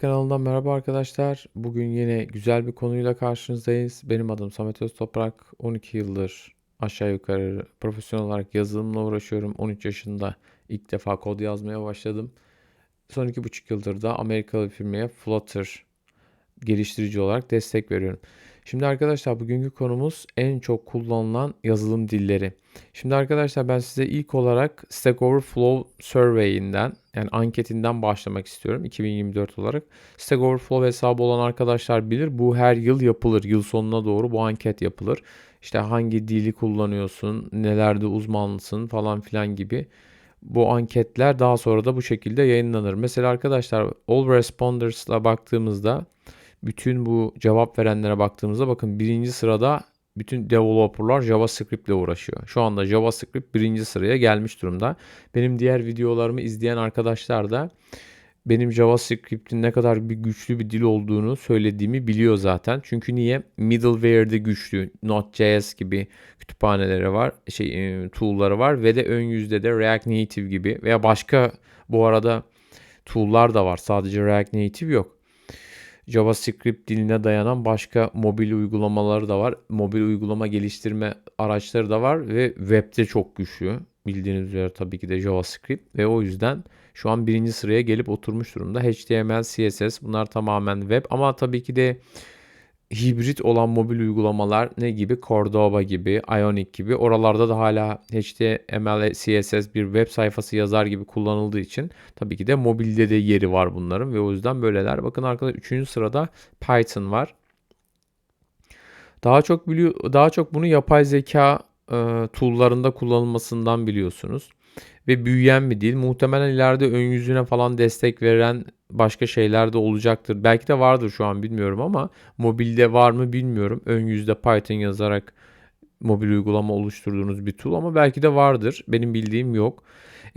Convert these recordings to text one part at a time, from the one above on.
Kanalından merhaba arkadaşlar. Bugün yine güzel bir konuyla karşınızdayız. Benim adım Samet Öztoprak. 12 yıldır aşağı yukarı profesyonel olarak yazılımla uğraşıyorum. 13 yaşında ilk defa kod yazmaya başladım. Son 2,5 yıldır da Amerikalı bir firmaya Flutter geliştirici olarak destek veriyorum. Şimdi arkadaşlar bugünkü konumuz en çok kullanılan yazılım dilleri. Şimdi arkadaşlar ben size ilk olarak Stack Overflow Survey'inden yani anketinden başlamak istiyorum 2024 olarak. Stack Overflow hesabı olan arkadaşlar bilir bu her yıl yapılır. Yıl sonuna doğru bu anket yapılır. İşte hangi dili kullanıyorsun, nelerde uzmanlısın falan filan gibi bu anketler daha sonra da bu şekilde yayınlanır. Mesela arkadaşlar All Responders'la baktığımızda bütün bu cevap verenlere baktığımızda bakın birinci sırada bütün developerlar JavaScript ile uğraşıyor. Şu anda JavaScript birinci sıraya gelmiş durumda. Benim diğer videolarımı izleyen arkadaşlar da benim JavaScript'in ne kadar bir güçlü bir dil olduğunu söylediğimi biliyor zaten. Çünkü niye? Middleware'de güçlü, Node.js gibi kütüphaneleri var, şey e, tool'ları var ve de ön yüzde de React Native gibi veya başka bu arada tool'lar da var. Sadece React Native yok. JavaScript diline dayanan başka mobil uygulamaları da var. Mobil uygulama geliştirme araçları da var ve webde çok güçlü. Bildiğiniz üzere tabii ki de JavaScript ve o yüzden şu an birinci sıraya gelip oturmuş durumda. HTML, CSS bunlar tamamen web ama tabii ki de hibrit olan mobil uygulamalar ne gibi? Cordova gibi, Ionic gibi. Oralarda da hala HTML, CSS bir web sayfası yazar gibi kullanıldığı için tabii ki de mobilde de yeri var bunların ve o yüzden böyleler. Bakın arkadaşlar 3. sırada Python var. Daha çok biliyor daha çok bunu yapay zeka e, tool'larında kullanılmasından biliyorsunuz ve büyüyen bir dil. Muhtemelen ileride ön yüzüne falan destek veren başka şeyler de olacaktır. Belki de vardır şu an bilmiyorum ama mobilde var mı bilmiyorum. Ön yüzde Python yazarak mobil uygulama oluşturduğunuz bir tool ama belki de vardır. Benim bildiğim yok.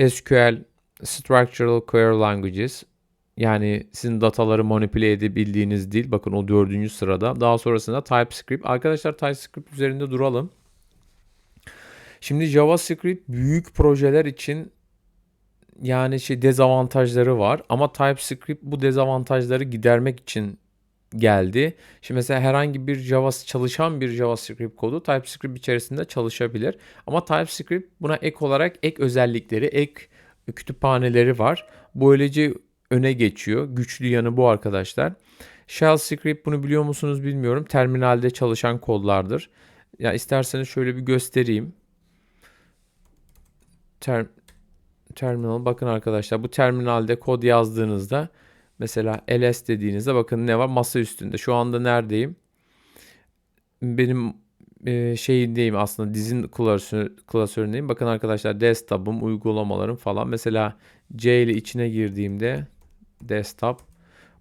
SQL Structural Query Languages yani sizin dataları manipüle edebildiğiniz dil. Bakın o dördüncü sırada. Daha sonrasında TypeScript. Arkadaşlar TypeScript üzerinde duralım. Şimdi JavaScript büyük projeler için yani şey dezavantajları var ama TypeScript bu dezavantajları gidermek için geldi. Şimdi mesela herhangi bir Java çalışan bir JavaScript kodu TypeScript içerisinde çalışabilir. Ama TypeScript buna ek olarak ek özellikleri, ek kütüphaneleri var. Böylece öne geçiyor. Güçlü yanı bu arkadaşlar. Shell script bunu biliyor musunuz bilmiyorum. Terminalde çalışan kodlardır. Ya isterseniz şöyle bir göstereyim. Ter terminal bakın arkadaşlar bu terminalde kod yazdığınızda mesela ls dediğinizde bakın ne var masa üstünde. Şu anda neredeyim? Benim e, şeyindeyim aslında dizin klasör, klasöründeyim. Bakın arkadaşlar desktop'um, uygulamalarım falan. Mesela C ile içine girdiğimde desktop.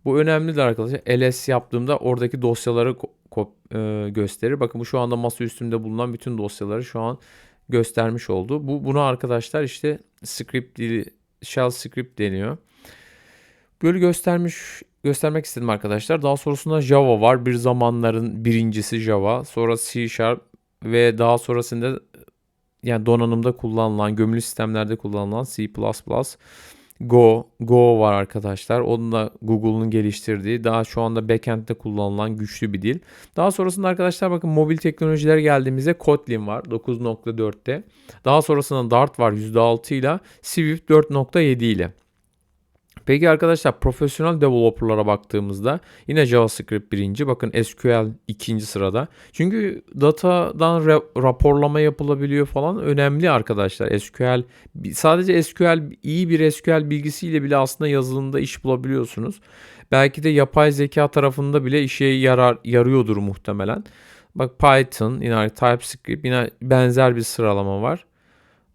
Bu önemlidir arkadaşlar. ls yaptığımda oradaki dosyaları e, gösterir. Bakın bu şu anda masa üstünde bulunan bütün dosyaları şu an göstermiş oldu. Bu buna arkadaşlar işte script dili shell script deniyor. Böyle göstermiş göstermek istedim arkadaşlar. Daha sonrasında Java var. Bir zamanların birincisi Java. Sonra C Sharp ve daha sonrasında yani donanımda kullanılan, gömülü sistemlerde kullanılan C++. Go, Go var arkadaşlar. Onun da Google'un geliştirdiği, daha şu anda backend'de kullanılan güçlü bir dil. Daha sonrasında arkadaşlar bakın mobil teknolojilere geldiğimizde Kotlin var 9.4'te. Daha sonrasında Dart var %6 ile, Swift 4.7 ile. Peki arkadaşlar profesyonel developerlara baktığımızda yine JavaScript birinci. Bakın SQL ikinci sırada. Çünkü datadan raporlama yapılabiliyor falan önemli arkadaşlar. SQL sadece SQL iyi bir SQL bilgisiyle bile aslında yazılımda iş bulabiliyorsunuz. Belki de yapay zeka tarafında bile işe yarar yarıyordur muhtemelen. Bak Python, yine TypeScript yine benzer bir sıralama var.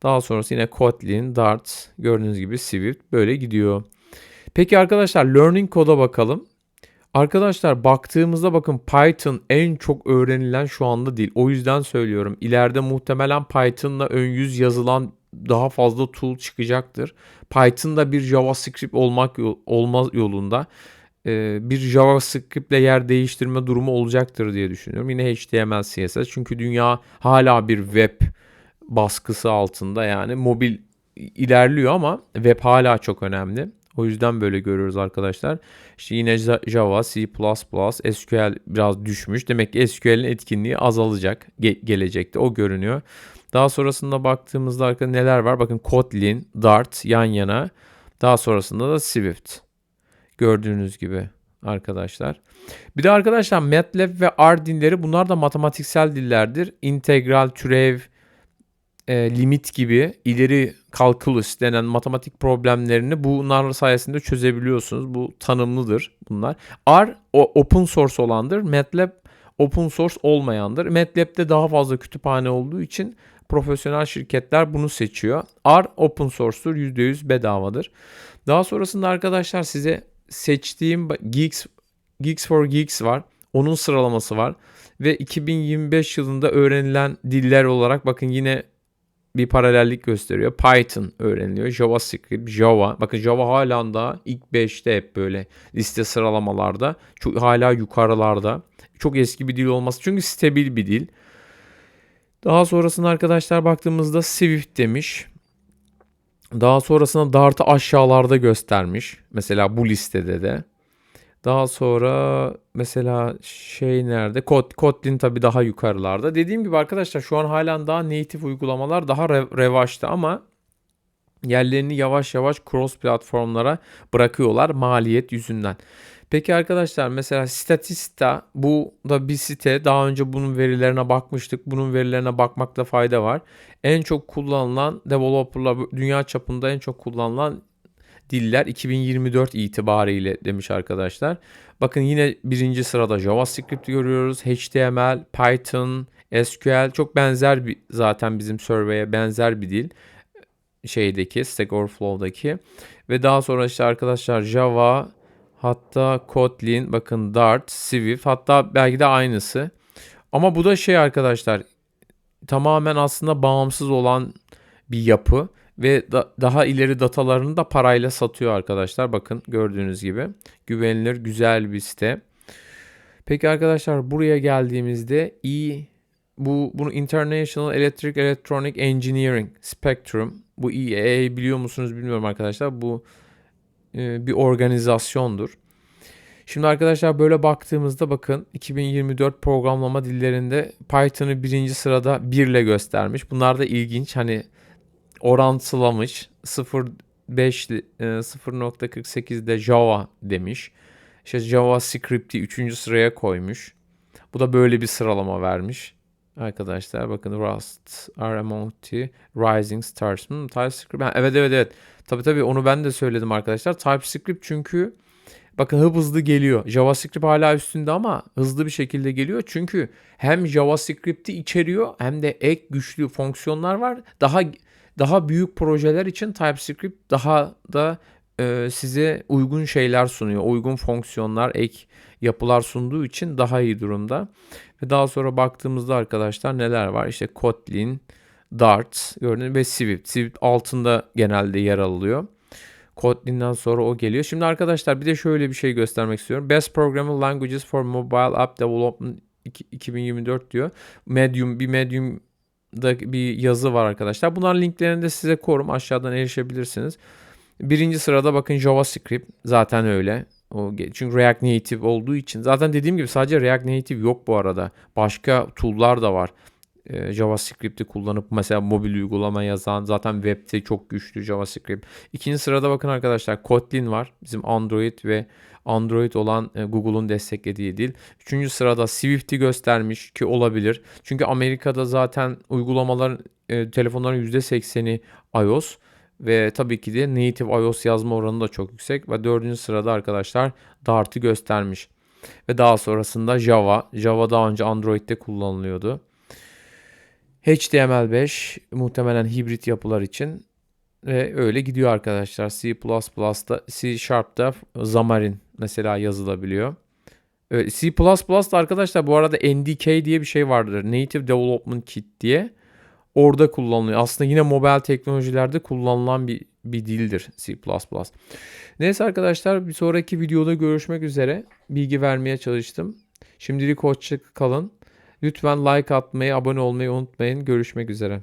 Daha sonrası yine Kotlin, Dart, gördüğünüz gibi Swift böyle gidiyor. Peki arkadaşlar Learning Code'a bakalım. Arkadaşlar baktığımızda bakın Python en çok öğrenilen şu anda değil. O yüzden söylüyorum. İleride muhtemelen Python'la ön yüz yazılan daha fazla tool çıkacaktır. Python'da bir JavaScript olmak olmaz yolunda bir JavaScript ile yer değiştirme durumu olacaktır diye düşünüyorum. Yine HTML, CSS çünkü dünya hala bir web baskısı altında yani mobil ilerliyor ama web hala çok önemli. O yüzden böyle görüyoruz arkadaşlar. İşte yine Java, C++, SQL biraz düşmüş. Demek ki SQL'in etkinliği azalacak ge- gelecekte. O görünüyor. Daha sonrasında baktığımızda arkada neler var? Bakın Kotlin, Dart yan yana. Daha sonrasında da Swift. Gördüğünüz gibi arkadaşlar. Bir de arkadaşlar MATLAB ve R dilleri bunlar da matematiksel dillerdir. İntegral, türev, e, limit gibi ileri kalkulus denen matematik problemlerini bunlar sayesinde çözebiliyorsunuz. Bu tanımlıdır bunlar. R o open source olandır. MATLAB open source olmayandır. MATLAB'de daha fazla kütüphane olduğu için profesyonel şirketler bunu seçiyor. R open source'tur. %100 bedavadır. Daha sonrasında arkadaşlar size seçtiğim Geeks Geeks for Geeks var. Onun sıralaması var. Ve 2025 yılında öğrenilen diller olarak bakın yine bir paralellik gösteriyor. Python öğreniliyor. JavaScript, Java. Bakın Java hala da ilk 5'te hep böyle liste sıralamalarda. Çok hala yukarılarda. Çok eski bir dil olması. Çünkü stabil bir dil. Daha sonrasında arkadaşlar baktığımızda Swift demiş. Daha sonrasında Dart'ı aşağılarda göstermiş. Mesela bu listede de. Daha sonra mesela şey nerede? Kod, Kotlin tabii daha yukarılarda. Dediğim gibi arkadaşlar şu an halen daha native uygulamalar daha re- revaçta ama yerlerini yavaş yavaş cross platformlara bırakıyorlar maliyet yüzünden. Peki arkadaşlar mesela Statista bu da bir site. Daha önce bunun verilerine bakmıştık. Bunun verilerine bakmakta fayda var. En çok kullanılan developerlar dünya çapında en çok kullanılan diller 2024 itibariyle demiş arkadaşlar. Bakın yine birinci sırada JavaScript görüyoruz. HTML, Python, SQL çok benzer bir zaten bizim survey'e benzer bir dil şeydeki Stack Overflow'daki ve daha sonra işte arkadaşlar Java hatta Kotlin bakın Dart, Swift hatta belki de aynısı. Ama bu da şey arkadaşlar tamamen aslında bağımsız olan bir yapı ve da, daha ileri datalarını da parayla satıyor arkadaşlar. Bakın gördüğünüz gibi güvenilir güzel bir site. Peki arkadaşlar buraya geldiğimizde i bu bunu International Electric Electronic Engineering Spectrum bu IEA biliyor musunuz bilmiyorum arkadaşlar. Bu e, bir organizasyondur. Şimdi arkadaşlar böyle baktığımızda bakın 2024 programlama dillerinde Python'ı birinci sırada 1 ile göstermiş. Bunlar da ilginç. Hani orantılamış. 0.5 0.48'de Java demiş. İşte JavaScript'i 3. sıraya koymuş. Bu da böyle bir sıralama vermiş. Arkadaşlar bakın Rust, RMOT, Rising Stars. Hmm, TypeScript. Ha, evet evet evet. Tabii tabii onu ben de söyledim arkadaşlar. TypeScript çünkü bakın hıp hızlı geliyor. JavaScript hala üstünde ama hızlı bir şekilde geliyor. Çünkü hem JavaScript'i içeriyor hem de ek güçlü fonksiyonlar var. Daha daha büyük projeler için TypeScript daha da e, size uygun şeyler sunuyor. Uygun fonksiyonlar, ek yapılar sunduğu için daha iyi durumda. Ve daha sonra baktığımızda arkadaşlar neler var? İşte Kotlin, Dart gördüğünüz ve Swift. Swift altında genelde yer alıyor. Kotlin'den sonra o geliyor. Şimdi arkadaşlar bir de şöyle bir şey göstermek istiyorum. Best Programming Languages for Mobile App Development 2024 diyor. Medium bir Medium da bir yazı var arkadaşlar. Bunların linklerini de size korum. Aşağıdan erişebilirsiniz. Birinci sırada bakın JavaScript. Zaten öyle. O, çünkü React Native olduğu için. Zaten dediğim gibi sadece React Native yok bu arada. Başka tool'lar da var. Ee, JavaScript'i kullanıp mesela mobil uygulama yazan zaten web'te çok güçlü JavaScript. İkinci sırada bakın arkadaşlar Kotlin var. Bizim Android ve Android olan e, Google'un desteklediği dil. Üçüncü sırada Swift'i göstermiş ki olabilir. Çünkü Amerika'da zaten uygulamaların e, telefonların %80'i iOS ve tabii ki de native iOS yazma oranı da çok yüksek ve dördüncü sırada arkadaşlar Dart'ı göstermiş. Ve daha sonrasında Java. Java daha önce Android'de kullanılıyordu. HTML5 muhtemelen hibrit yapılar için ve öyle gidiyor arkadaşlar. C++'da C Sharp'ta Xamarin mesela yazılabiliyor. C++ da arkadaşlar bu arada NDK diye bir şey vardır. Native Development Kit diye. Orada kullanılıyor. Aslında yine mobil teknolojilerde kullanılan bir, bir dildir C++. Neyse arkadaşlar bir sonraki videoda görüşmek üzere. Bilgi vermeye çalıştım. Şimdilik hoşça kalın. Lütfen like atmayı, abone olmayı unutmayın. Görüşmek üzere.